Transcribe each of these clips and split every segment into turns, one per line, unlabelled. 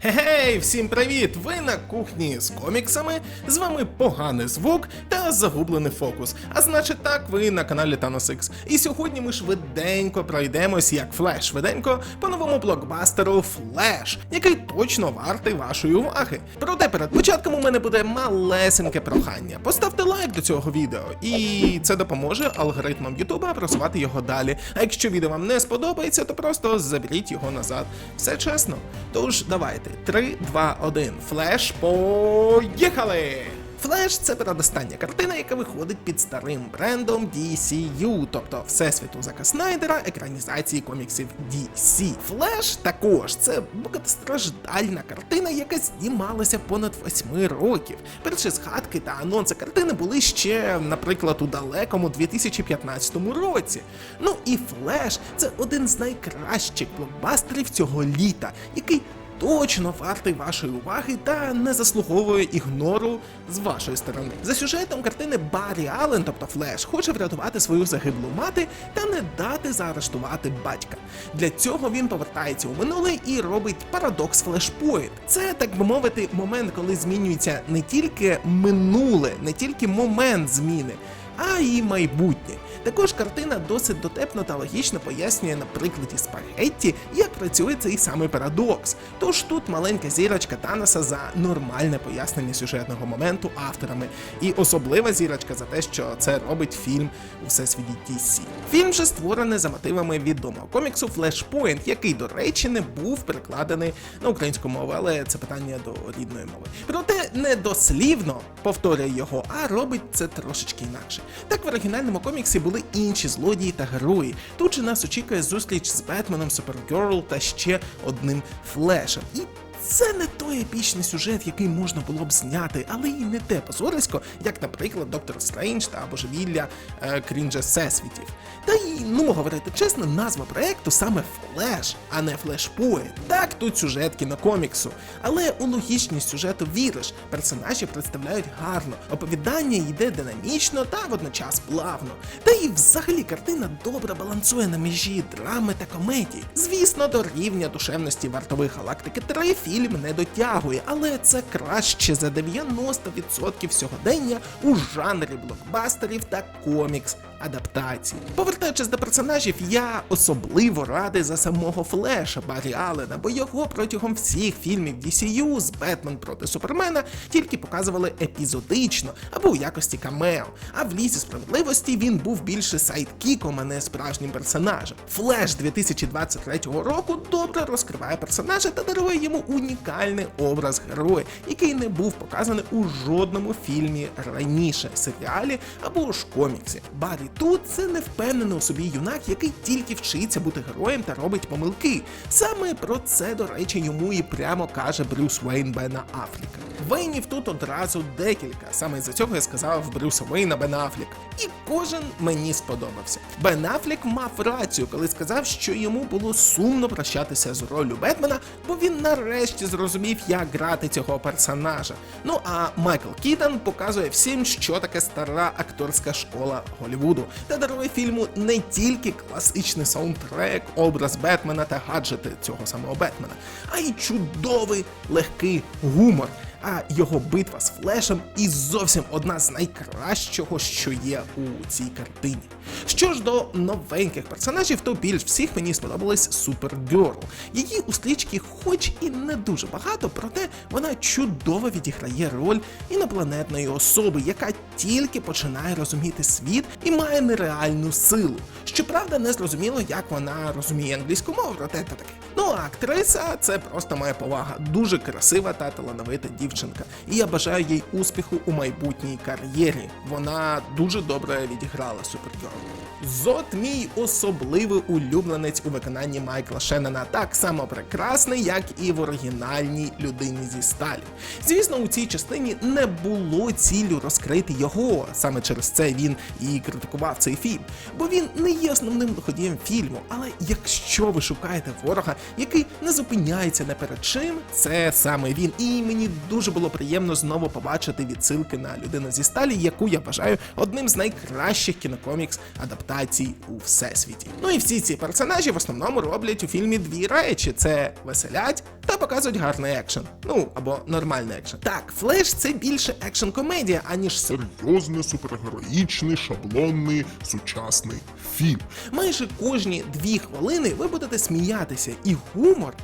Гей, всім привіт! Ви на кухні з коміксами. З вами поганий звук та загублений фокус. А значить так, ви на каналі Thanos X. І сьогодні ми швиденько пройдемось як флеш, швиденько по новому блокбастеру Флеш, який точно вартий вашої уваги. Проте перед початком у мене буде малесеньке прохання. Поставте лайк до цього відео, і це допоможе алгоритмам Ютуба просувати його далі. А якщо відео вам не сподобається, то просто заберіть його назад. Все чесно. Тож давайте. 3, 2, 1. Флеш, поїхали! Флеш це передостання картина, яка виходить під старим брендом DCU, тобто Всесвіту Зака Снайдера, екранізації коміксів DC. Флеш також це багатостраждальна картина, яка знімалася понад 8 років. Перші згадки та анонси картини були ще, наприклад, у далекому 2015 році. Ну і Флеш це один з найкращих блокбастерів цього літа, який точно вартий вашої уваги та не заслуговує ігнору з вашої сторони. За сюжетом картини Баррі Аллен, тобто Флеш, хоче врятувати свою загиблу мати та не дати заарештувати батька. Для цього він повертається у минуле і робить парадокс Флешпоінт. Це так би мовити, момент, коли змінюється не тільки минуле, не тільки момент зміни, а й майбутнє. Також картина досить дотепно та логічно пояснює на прикладі спагетті, як працює цей самий парадокс. Тож тут маленька зірочка Таноса за нормальне пояснення сюжетного моменту авторами, і особлива зірочка за те, що це робить фільм у всесвіті DC. Фільм же створений за мотивами відомого коміксу Flashpoint, який, до речі, не був перекладений на українську мову, але це питання до рідної мови. Проте не дослівно повторює його, а робить це трошечки інакше. Так в оригінальному коміксі були інші злодії та герої. Тут же нас очікує зустріч з Бетменом, Супергерл та ще одним флешем. І це не той епічний сюжет, який можна було б зняти, але і не те позорисько, як, наприклад, Доктор Стрендж та божевілля е, Крінжа Всесвітів. Та й, ну говорити чесно, назва проекту саме Флеш, а не Флешпоінт. Так, тут сюжет кінокоміксу, але у логічність сюжету віриш. Персонажі представляють гарно, оповідання йде динамічно та водночас плавно. Та й взагалі картина добре балансує на межі драми та комедії. Звісно, до рівня душевності вартових галактики 3 фільм не дотягує, але це краще за 90% сьогодення у жанрі блокбастерів та комікс адаптацій. Повертаючись до персонажів, я особливо радий за самого Флеша Баррі Аллена, бо його протягом всіх фільмів DCU з Бетмен проти Супермена тільки показували епізодично або у якості камео. А в лісі справедливості він був більше сайдкіком, а не справжнім персонажем. Флеш 2023 року добре розкриває персонажа та дарує йому унікальний образ героя, який не був показаний у жодному фільмі раніше, серіалі або ж коміксі. Баррі тут це не впевнений у собі юнак, який тільки вчиться бути героєм та робить помилки. Саме про це, до речі, йому і прямо каже Брюс Вейн Бена Афліка. Вейнів тут одразу декілька. Саме за цього я сказав Брюса Вейна Бен Афлік. І кожен мені сподобався. Бен Афлік мав рацію, коли сказав, що йому було сумно прощатися з ролью Бетмена, бо він нарешті зрозумів, як грати цього персонажа. Ну а Майкл Кітон показує всім, що таке стара акторська школа Голлівуду, та дарує фільму не тільки класичний саундтрек, образ Бетмена та гаджети цього самого Бетмена, а й чудовий легкий гумор. А його битва з флешем і зовсім одна з найкращого, що є у цій картині. Що ж до новеньких персонажів, то більш всіх мені сподобалась Супергерл. Її у стрічці хоч і не дуже багато, проте вона чудово відіграє роль інопланетної особи, яка тільки починає розуміти світ і має нереальну силу. Щоправда, не зрозуміло, як вона розуміє англійську мову, проте та таке. Ну а актриса це просто моя повага. Дуже красива та талановита дівчинка. І я бажаю їй успіху у майбутній кар'єрі. Вона дуже добре відіграла Супергерл. Зот мій особливий улюбленець у виконанні Майкла Шеннона, так само прекрасний, як і в оригінальній людині зі сталі. Звісно, у цій частині не було цілю розкрити його. Саме через це він і критикував цей фільм, бо він не є основним доходієм фільму. Але якщо ви шукаєте ворога, який не зупиняється не перед чим, це саме він. І мені дуже було приємно знову побачити відсилки на людину зі сталі, яку я вважаю одним з найкращих кінокомікс адаптацій у всесвіті. Ну і всі ці персонажі в основному роблять у фільмі дві речі: це веселять та показують гарний екшен. Ну або нормальний екшен. Так, флеш це більше екшен комедія, аніж
серйозний, супергероїчний, шаблонний, сучасний фільм.
Майже кожні дві хвилини ви будете сміятися, і гумор.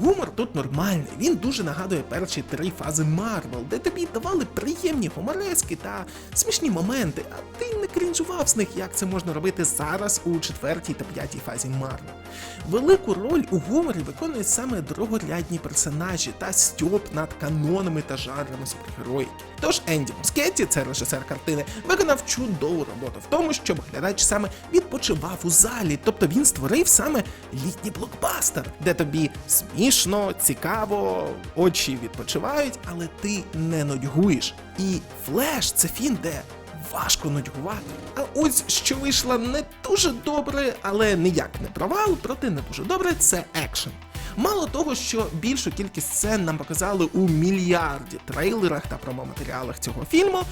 Гумор тут нормальний, він дуже нагадує перші три фази Марвел, де тобі давали приємні гуморески та смішні моменти, а ти не крінжував з них, як це можна робити зараз у четвертій та п'ятій фазі Марвел. Велику роль у гуморі виконують саме другорядні персонажі та стьоп над канонами та жанрами супергероїки. Тож Енді Мускетті, це режисер картини, виконав чудову роботу в тому, щоб глядач саме відпочивав у залі, тобто він створив саме літній блокбастер, де тобі смішно, цікаво, очі відпочивають, але ти не нудьгуєш. І флеш це фільм, де важко нудьгувати. А ось що вийшло не дуже добре, але ніяк не провал, проте не дуже добре, це екшен. Мало того, що більшу кількість сцен нам показали у мільярді трейлерах та промоматеріалах цього фільму,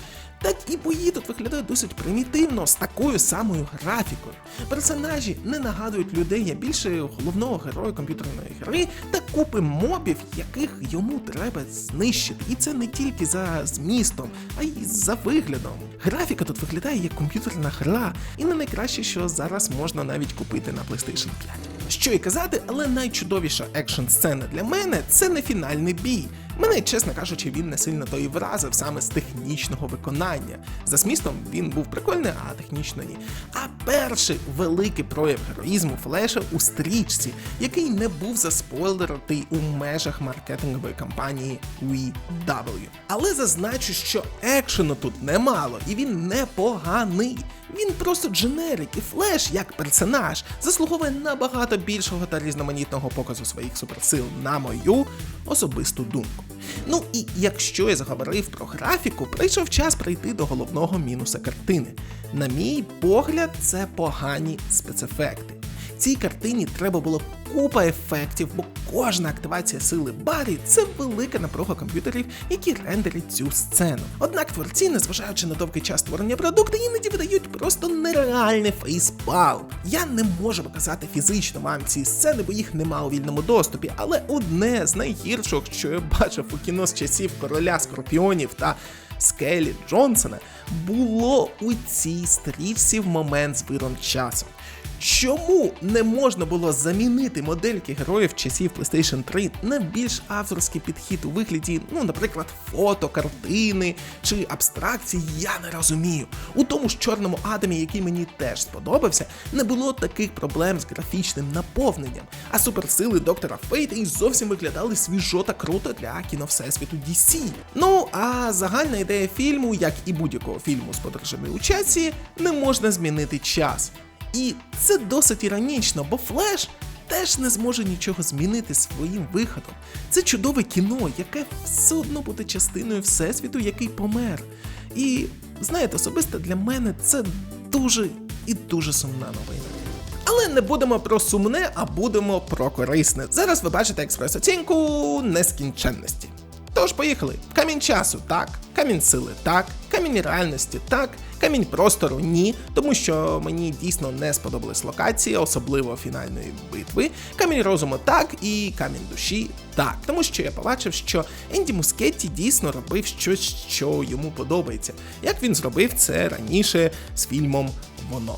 так і бої тут виглядають досить примітивно з такою самою графікою. Персонажі не нагадують людей, а більше головного героя комп'ютерної гри та купи мобів, яких йому треба знищити. І це не тільки за змістом, а й за виглядом. Графіка тут виглядає як комп'ютерна гра, і не найкраще, що зараз можна навіть купити на PlayStation 5. Що й казати, але найчудовіша екшн сцена для мене це не фінальний бій. Мене, чесно кажучи, він не сильно то і вразив саме з технічного виконання. За змістом він був прикольний, а технічно ні. А перший великий прояв героїзму Флеша у стрічці, який не був заспойлеритий у межах маркетингової кампанії WeW. Але зазначу, що екшену тут немало, і він непоганий. Він просто дженерик, і флеш як персонаж заслуговує набагато більшого та різноманітного показу своїх суперсил, на мою особисту думку. Ну і якщо я заговорив про графіку, прийшов час прийти до головного мінуса картини. На мій погляд, це погані спецефекти. Цій картині треба було купа ефектів, бо кожна активація сили Барі це велика напруга комп'ютерів, які рендерять цю сцену. Однак творці, незважаючи на довгий час створення продукту, іноді видають просто нереальний фейспал. Я не можу показати фізично вам ці сцени, бо їх нема у вільному доступі. Але одне з найгірших, що я бачив у кіно з часів короля скорпіонів та Скелі Джонсона, було у цій стрічці в момент з виром часу. Чому не можна було замінити модельки героїв часів PlayStation 3 на більш авторський підхід у вигляді, ну, наприклад, фото, картини чи абстракції, я не розумію. У тому ж чорному атомі, який мені теж сподобався, не було таких проблем з графічним наповненням, а суперсили доктора Фейта і зовсім виглядали свіжо та круто для кіно Всесвіту DC. Ну а загальна ідея фільму, як і будь-якого фільму з подорожами у часі, не можна змінити час. І це досить іронічно, бо Флеш теж не зможе нічого змінити своїм виходом. Це чудове кіно, яке все одно буде частиною Всесвіту, який помер. І знаєте, особисто для мене це дуже і дуже сумна новина. Але не будемо про сумне, а будемо про корисне. Зараз ви бачите експрес-оцінку нескінченності. Тож поїхали. Камінь часу так, камінь сили так, камінь реальності так, камінь простору ні, тому що мені дійсно не сподобались локації, особливо фінальної битви. Камінь розуму так і камінь душі так. Тому що я побачив, що Енді Мускетті дійсно робив щось, що йому подобається, як він зробив це раніше з фільмом Воно.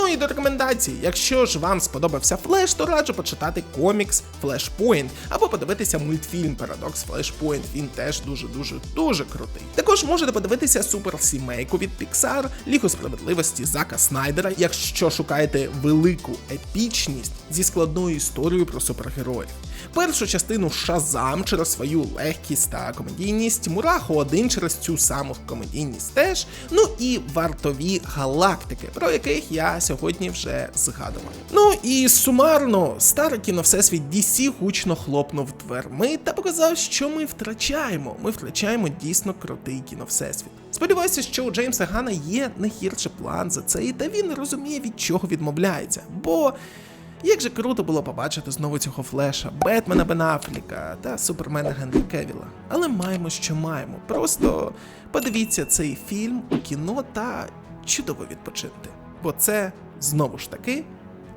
Ну і до рекомендацій. Якщо ж вам сподобався флеш, то раджу почитати комікс Flashpoint або подивитися мультфільм Парадокс Flashpoint. Він теж дуже дуже дуже крутий. Також можете подивитися суперсімейку від Pixar, Лігу справедливості Зака Снайдера, якщо шукаєте велику епічність зі складною історією про супергероїв. Першу частину Шазам через свою легкість та комедійність, Мураху 1 через цю саму комедійність теж. Ну і вартові галактики, про яких я сьогодні вже згадував. Ну і сумарно, старе кіно Всесвіт DC гучно хлопнув дверми та показав, що ми втрачаємо. Ми втрачаємо дійсно крутий кіно Всесвіт. Сподіваюся, що у Джеймса Гана є не гірший план за це, та він розуміє, від чого відмовляється. Бо як же круто було побачити знову цього флеша, Бетмена Бен Афріка та Супермена Генрі Кевіла. Але маємо, що маємо. Просто подивіться цей фільм у кіно та чудово відпочиньте. Бо це знову ж таки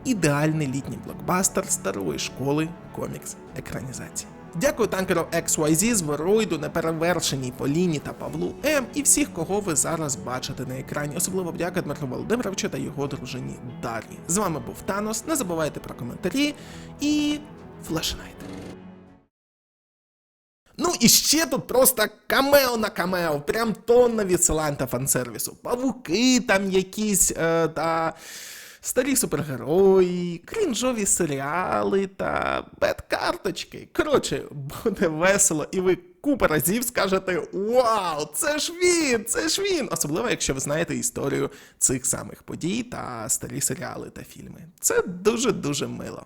ідеальний літній блокбастер старої школи комікс екранізації. Дякую танкеру XYZ, Звероїду, неперевершеній Поліні та Павлу М і всіх, кого ви зараз бачите на екрані. Особливо вдяка Дмитру Володимировичу та його дружині Дар'ї. З вами був Танос. Не забувайте про коментарі і флешнайт. Ну і ще тут просто камео на камео, прям тонна відсилань та фансервісу. Павуки там якісь е, та старі супергерої, крінжові серіали та бет-карточки. Коротше, буде весело, і ви купа разів скажете: Вау, це ж він! Це ж він! Особливо, якщо ви знаєте історію цих самих подій та старі серіали та фільми. Це дуже-дуже мило.